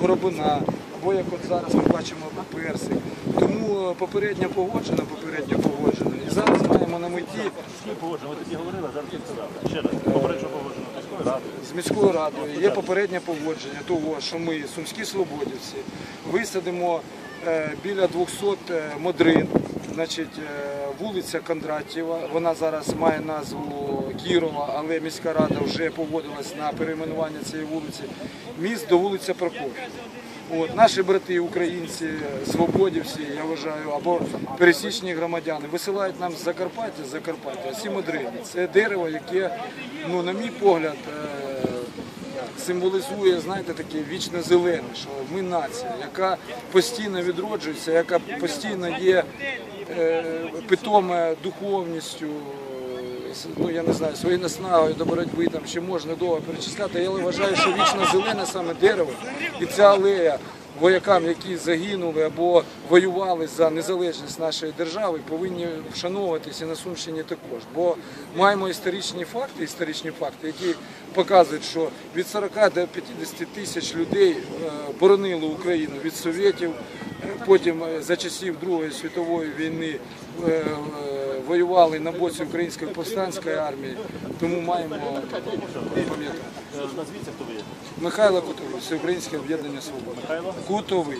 горобина, або як от зараз ми бачимо персик. Тому е, попередньо погоджено, попередньо погоджено. І зараз маємо на меті погоджено, ви тоді говорили, зараз сказали. Ще раз, попереджено погоджено з міською радою. з міською радою є попереднє погодження того, що ми, сумські свободівці, висадимо е, біля 200 е, модрин. Значить, вулиця Кондратєва, вона зараз має назву Кірова, але міська рада вже погодилась на перейменування цієї вулиці. Міст до вулиця Прокоф'єва. От, наші брати, українці, свободівці, я вважаю, або пересічні громадяни висилають нам з Закарпаття, з Закарпаття, ці модрини. Це дерево, яке, ну, на мій погляд, е, символізує, знаєте, таке вічно зелене, що ми нація, яка постійно відроджується, яка постійно є е, питома духовністю, ну я не знаю, своєю наснагою до боротьби там ще можна довго перечисляти. Я вважаю, що вічно зелене саме дерево і ця алея. Воякам, які загинули або воювали за незалежність нашої держави, повинні вшановуватися на Сумщині також. Бо маємо історичні факти, історичні факти, які показують, що від 40 до 50 тисяч людей е, боронили Україну від совєтів. Потім е, за часів Другої світової війни е, е, воювали на боці української повстанської армії. Тому маємо пам'ятати. Назвіться, хто ви є. Михайло Кутовий, Всеукраїнське об'єднання свободи. Михайло? Кутовий.